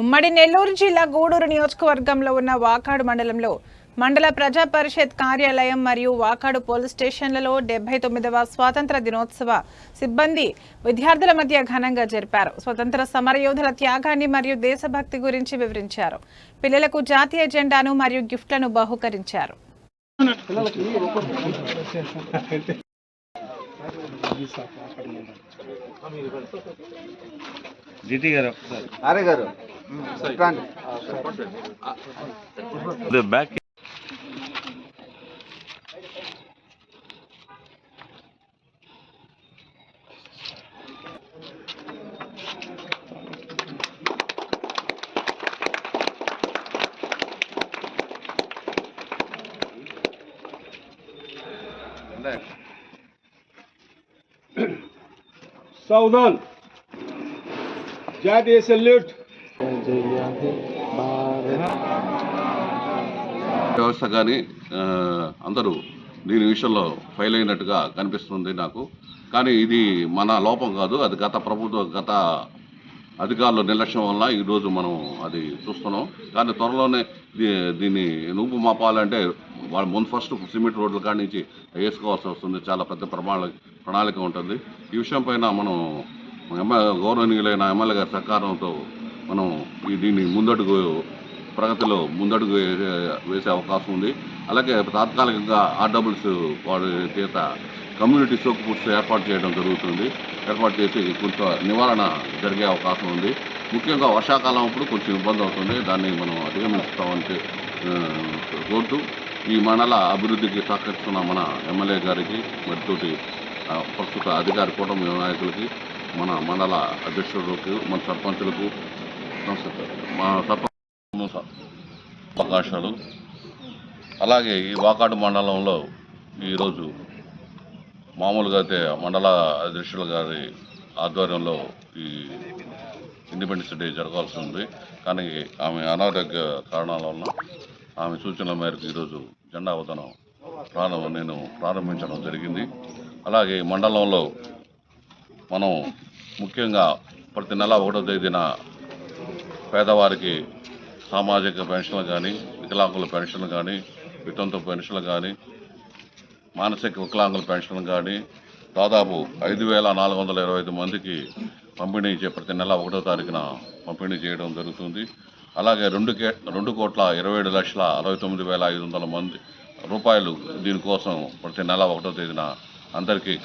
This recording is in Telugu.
ఉమ్మడి నెల్లూరు జిల్లా గూడూరు నియోజకవర్గంలో ఉన్న వాకాడు మండలంలో మండల ప్రజా పరిషత్ కార్యాలయం మరియు వాకాడు పోలీస్ స్టేషన్లలో డెబ్బై తొమ్మిదవ స్వాతంత్ర దినోత్సవ సిబ్బంది విద్యార్థుల మధ్య ఘనంగా జరిపారు. స్వతంత్ర సమరయోధుల త్యాగాన్ని మరియు దేశభక్తి గురించి వివరించారు. పిల్లలకు జాతీయ జెండాను మరియు గిఫ్ట్లను బహుకరించారు. జిటి గారు ఒకసారి ఆరే గారు చెప్పండి ఇది సౌదాన్ జాతీయ సెల్యూట్ వ్యవస్థ కానీ అందరూ దీని విషయంలో ఫెయిల్ అయినట్టుగా కనిపిస్తుంది నాకు. కానీ ఇది మన లోపం కాదు అది గత ప్రభుత్వ గత అధికారుల నిర్లక్ష్యం వల్ల ఈరోజు మనం అది చూస్తున్నాం. కానీ త్వరలోనే దీన్ని నూపు మాపాలంటే వాళ్ళు ముందు ఫస్ట్ సిమెంట్ రోడ్ల కాడి నుంచి వేసుకోవాల్సి వస్తుంది. చాలా పెద్ద ప్రమాణాలు ప్రణాళిక ఉంటుంది. ఈ విషయం పైన మనం గౌరవనీయులైన ఎమ్మెల్యే గారి సహకారంతో మనం ఈ దీన్ని ముందడుగు ప్రగతిలో ముందడుగు వేసే అవకాశం ఉంది. అలాగే తాత్కాలికంగా ఆర్డబుల్స్ వాడి చేత కమ్యూనిటీ సోక్ ఫుడ్స్ ఏర్పాటు చేయడం జరుగుతుంది. ఏర్పాటు చేసి కొంత నివారణ జరిగే అవకాశం ఉంది. ముఖ్యంగా వర్షాకాలం అప్పుడు కొంచెం ఇబ్బంది అవుతుంది. దాన్ని మనం అధిగమిస్తామని కోరుతూ ఈ మండల అభివృద్ధికి సహకరిస్తున్న మన ఎమ్మెల్యే గారికి మరితోటి ప్రస్తుత అధికార కూటమి నాయకులకి మన మండల అధ్యక్షులకు మన సర్పంచులకు మా సర్పంచ అవకాశాలు. అలాగే ఈ వాకాడు మండలంలో ఈరోజు మామూలుగా అయితే మండల అధ్యక్షుల గారి ఆధ్వర్యంలో ఈ ఇండిపెండెన్స్ డే జరగాల్సి ఉంది. కానీ ఆమె అనారోగ్య కారణాల వలన ఆమె సూచనల మేరకు ఈరోజు జెండా అవతనం ప్రారంభం నేను ప్రారంభించడం జరిగింది. అలాగే మండలంలో మనం ముఖ్యంగా ప్రతి నెల ఒకటో తేదీన పేదవారికి సామాజిక పెన్షన్లు కానీ వికలాంగుల పెన్షన్లు కానీ వితంతు పెన్షన్లు కానీ మానసిక వికలాంగుల పెన్షన్ కానీ దాదాపు ఐదు వేల నాలుగు వందల ఇరవై ఐదు మందికి పంపిణీ చే ప్రతి నెల ఒకటో తారీఖున పంపిణీ చేయడం జరుగుతుంది. అలాగే రెండు కే రెండు కోట్ల ఇరవై ఏడు లక్షల అరవై తొమ్మిది వేల ఐదు వందల మంది రూపాయలు దీనికోసం ప్రతి నెల ఒకటో తేదీన అందరికీ